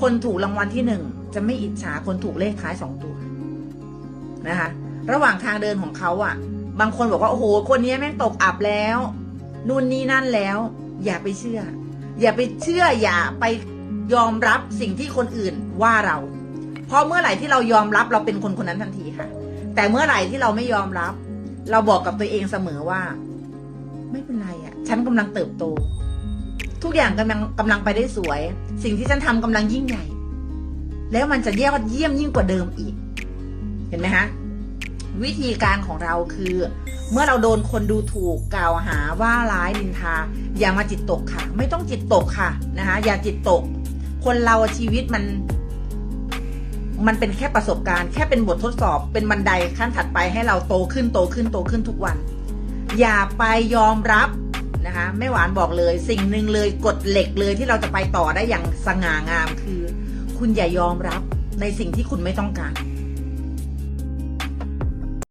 คนถูกรางวัลที่หนึ่งจะไม่อิจฉาคนถูกเลขท้ายสองตัวนะคะ ระหว่างทางเดินของเขาอะ่ะ บางคนบอกว่าโอ้โหคนนี้แม่งตกอับแล้วนู่นนี่นั่นแล้ว อย่าไปเชื่อ อย่าไปเชื่ออย่าไปยอมรับสิ่งที่คนอื่นว่าเรา เพราะเมื่อไหร่ที่เรายอมรับเราเป็นคนคนนั้นทันทีค่ะ แต่เมื่อไหร่ที่เราไม่ยอมรับ เราบอกกับตัวเองเสมอว่า ไม่เป็นไรอะ่ะ ฉันกำลังเติบโต ทุกอย่างกำลังกำลังไปได้สวย สิ่งที่ฉันทำกำลังยิ่งใหญ่ แล้วมันจะเยี่ยมเยี่ยมยิ่งกว่าเดิมอีก เห็นไหมฮะวิธีการของเราคือ เมื่อเราโดนคนดูถูกกล่าวหาว่าร้ายนินทา อย่ามาจิตตกค่ะ ไม่ต้องจิตตกค่ะนะคะอย่าจิตตก คนเราชีวิตมัน มันเป็นแค่ประสบการณ์แค่เป็นบททดสอบเป็นบันไดขั้นถัดไปให้เราโตขึ้นโตขึ้นโตขึ้นทุกวัน อย่าไปยอมรับ นะคะแม่หวานบอกเลยสิ่งหนึ่งเลยกฎเหล็กเลยที่เราจะไปต่อได้อย่างสง่างามคือ คุณอย่ายอมรับในสิ่งที่คุณไม่ต้องการ